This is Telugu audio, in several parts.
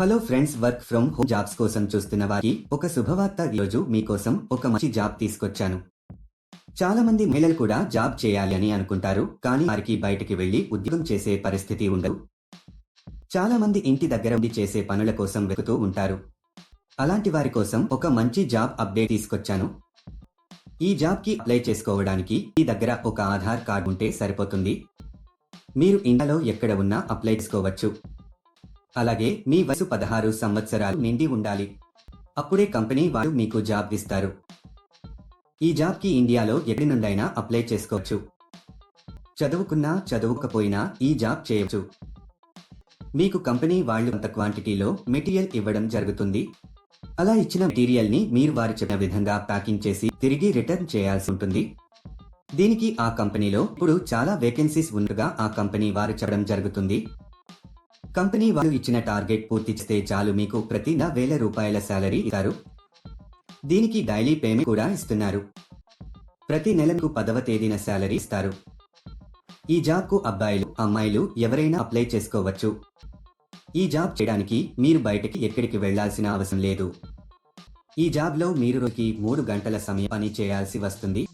Hello friends work from home jobs కోసం చూస్తున్న వారికి ఒక శుభవార్త ఈరోజు మీకోసం ఒక మంచి జాబ్ తీసుకొచ్చాను. చాలా మంది మహిళలు కూడా జాబ్ చేయాలి అని అనుకుంటారు కానీ వారికి బయటికి వెళ్ళి ఉద్యోగం చేసే పరిస్థితి ఉండదు. చాలా మంది ఇంటి దగ్గర ఉండి చేసే పనుల కోసం వెతుకుతూ ఉంటారు. అలాంటి వారి కోసం ఒక మంచి జాబ్ అప్డేట్ తీసుకొచ్చాను. ఈ జాబ్కి అప్లై చేసుకోవడానికి మీ దగ్గర ఒక ఆధార్ కార్డు ఉంటే సరిపోతుంది. మీరు ఇండియాలో ఎక్కడ ఉన్నా అప్లై చేసుకోవచ్చు. అలాగే మీ వయసు పదహారు సంవత్సరాలు నిండి ఉండాలి. అప్పుడే కంపెనీ వారు మీకు జాబ్ ఇస్తారు. ఈ జాబ్కి ఇండియాలో ఎక్కడి నుండైనా అప్లై చేసుకోవచ్చు. చదువుకున్నా చదువుకపోయినా ఈ జాబ్ చేయవచ్చు. మీకు కంపెనీ వాళ్ళు అంత క్వాంటిటీలో మెటీరియల్ ఇవ్వడం జరుగుతుంది. అలా ఇచ్చిన మెటీరియల్ని మీరు వారు చెప్పిన విధంగా ప్యాకింగ్ చేసి తిరిగి రిటర్న్ చేయాల్సి ఉంటుంది. దీనికి ఆ కంపెనీలో ఇప్పుడు చాలా వేకెన్సీస్ ఉండగా ఆ కంపెనీ వారు చెప్పడం జరుగుతుంది. కంపెనీ వారు ఇచ్చిన టార్గెట్ పూర్తి చేస్తే చాలు మీకు ప్రతి నా వేల రూపాయల శాలరీ ఇస్తారు. దీనికి డైలీ పేమెంట్ కూడా ఇస్తున్నారు. ప్రతి నెలకు పదవ తేదీన శాలరీ ఇస్తారు. ఈ జాబ్కు అబ్బాయిలు అమ్మాయిలు ఎవరైనా అప్లై చేసుకోవచ్చు. ఈ జాబ్ చేయడానికి మీరు బయటకి ఎక్కడికి వెళ్ళాల్సిన అవసరం లేదు. ఈ జాబ్లో మీరు రోజుకి మూడు గంటల సమయం పని చేయాల్సి వస్తుంది.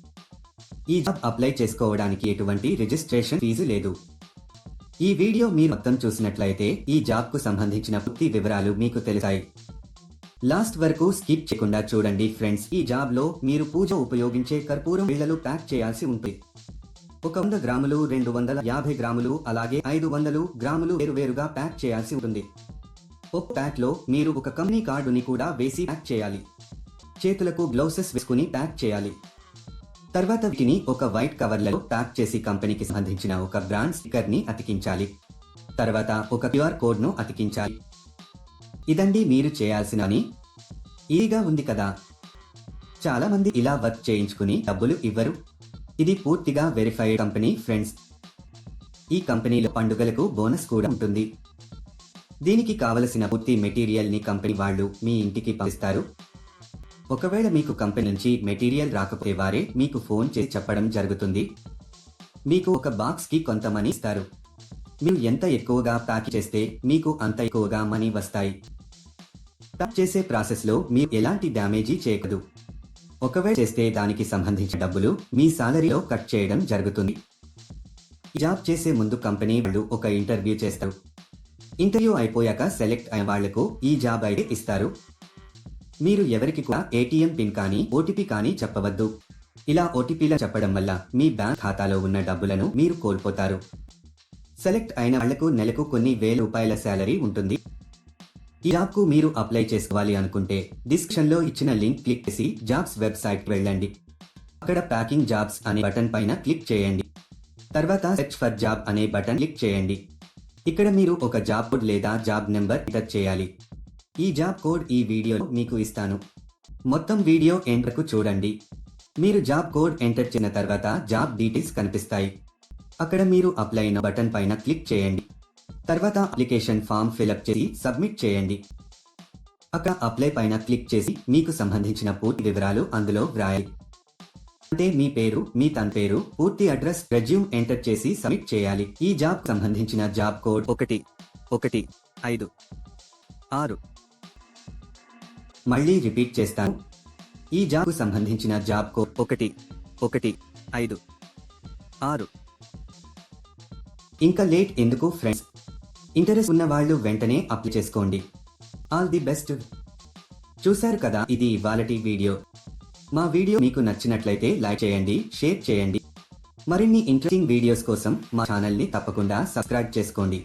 ఈ జాబ్ అప్లై చేసుకోవడానికి ఎటువంటి రిజిస్ట్రేషన్ ఫీజు లేదు. ఈ వీడియో మీరు మొత్తం చూసినట్లయితే ఈ జాబ్కు సంబంధించిన పూర్తి వివరాలు మీకు తెలుసాయి లాస్ట్ వరకు స్కిప్ చేయకుండా చూడండి ఫ్రెండ్స్. ఈ జాబ్లో మీరు పూజ ఉపయోగించే కర్పూరం బిళ్ళలు ప్యాక్ చేయాల్సి ఉంటుంది. ఒక వంద గ్రాములు రెండు వందల యాభై గ్రాములు అలాగే ఐదు వందలు గ్రాములు వేరువేరుగా ప్యాక్ చేయాల్సి ఉంటుంది. ఒక ప్యాక్లో మీరు ఒక కంపెనీ కార్డుని కూడా వేసి ప్యాక్ చేయాలి. చేతులకు గ్లౌసెస్ వేసుకుని ప్యాక్ చేయాలి. తర్వాత వీటిని ఒక వైట్ కవర్లలో ప్యాక్ చేసి కంపెనీకి సంబంధించిన ఒక బ్రాండ్ స్టిక్కర్ని అతికించాలి. తర్వాత ఒక క్యూఆర్ కోడ్ను అతికించాలి. ఇదండి మీరు చేయాల్సిన ఈగా ఉంది కదా. చాలా మంది ఇలా వర్క్ చేయించుకుని డబ్బులు ఇవ్వరు. ఇది పూర్తిగా వెరిఫైడ్ కంపెనీ ఫ్రెండ్స్. ఈ కంపెనీలో పండుగలకు బోనస్ కూడా ఉంటుంది. దీనికి కావలసిన పూర్తి మెటీరియల్ని కంపెనీ వాళ్ళు మీ ఇంటికి పంపిస్తారు. ఒకవేళ మీకు కంపెనీ నుంచి మెటీరియల్ రాకపోతే వారే మీకు ఫోన్ చేసి చెప్పడం జరుగుతుంది. మీకు ఒక బాక్స్కి కొంత మనీ ఇస్తారు. మీరు ఎంత ఎక్కువగా ప్యాక్ చేస్తే మీకు అంత ఎక్కువగా మనీ వస్తాయి. ప్యాక్ చేసే ప్రాసెస్లో మీరు ఎలాంటి డ్యామేజీ చేయకదు ఒకవేళ చేస్తే దానికి సంబంధించిన డబ్బులు మీ సాలరీలో కట్ చేయడం జరుగుతుంది. జాబ్ చేసే ముందు కంపెనీ వాళ్ళు ఒక ఇంటర్వ్యూ చేస్తారు. ఇంటర్వ్యూ అయిపోయాక సెలెక్ట్ అయిన వాళ్ళకు ఈ జాబ్ ఐడి ఇస్తారు. మీరు ఎవరికి కూడా ఏటీఎం పిన్ కానీ ఓటీపీ కానీ చెప్పవద్దు. ఇలా ఓటీపీలా చెప్పడం వల్ల మీ బ్యాంక్ ఖాతాలో ఉన్న డబ్బులను మీరు కోల్పోతారు. సెలెక్ట్ అయిన వాళ్ళకు నెలకు కొన్ని వేల రూపాయల శాలరీ ఉంటుంది. ఈ యాప్కు మీరు అప్లై చేసుకోవాలి అనుకుంటే డిస్క్రిప్షన్లో ఇచ్చిన లింక్ క్లిక్ చేసి జాబ్స్ వెబ్సైట్కి వెళ్ళండి. అక్కడ ప్యాకింగ్ జాబ్స్ అనే బటన్ పైన క్లిక్ చేయండి. తర్వాత సెర్చ్ ఫర్ జాబ్ అనే బటన్ క్లిక్ చేయండి. ఇక్కడ మీరు ఒక జాబ్ కోడ్ లేదా జాబ్ నెంబర్ ఎంటర్ చేయాలి. ఈ జాబ్ కోడ్ ఈ వీడియోలో మీకు ఇస్తాను. మొత్తం వీడియో ఎండ్ వరకు చూడండి. మీరు జాబ్ కోడ్ ఎంటర్ చేసిన తర్వాత జాబ్ డీటెయిల్స్ కనిపిస్తాయి. అక్కడ మీరు అప్లై అయిన బటన్ పైన క్లిక్ చేయండి. తర్వాత అప్లికేషన్ ఫామ్ ఫిలప్ చేసి సబ్మిట్ చేయండి. అక్కడ అప్లై పైన క్లిక్ చేసి మీకు సంబంధించిన పూర్తి వివరాలు అందులో వ్రాయాలి అంటే మీ పేరు మీ తన పేరు పూర్తి అడ్రస్ రెజ్యూమ్ ఎంటర్ చేసి సబ్మిట్ చేయాలి. ఈ జాబ్ సంబంధించిన జాబ్ కోడ్ ఒకటి ఒకటి ఐదు ఆరు మళ్ళీ రిపీట్ చేస్తాను. ఈ జాబ్ సంబంధించిన జాబ్ కో ఒకటి ఒకటి ఐదు ఆరు. ఇంకా లేట్ ఎందుకు ఫ్రెండ్స్? ఇంటరెస్ట్ ఉన్న వాళ్ళు వెంటనే అప్లై చేసుకోండి. All the best. చూశారు కదా ఇది ఇవాళటి వీడియో. మా వీడియో మీకు నచ్చినట్లయితే లైక్ చేయండి షేర్ చేయండి. మరిన్ని ఇంట్రెస్టింగ్ వీడియోస్ కోసం మా ఛానల్ని తప్పకుండా సబ్స్క్రైబ్ చేసుకోండి.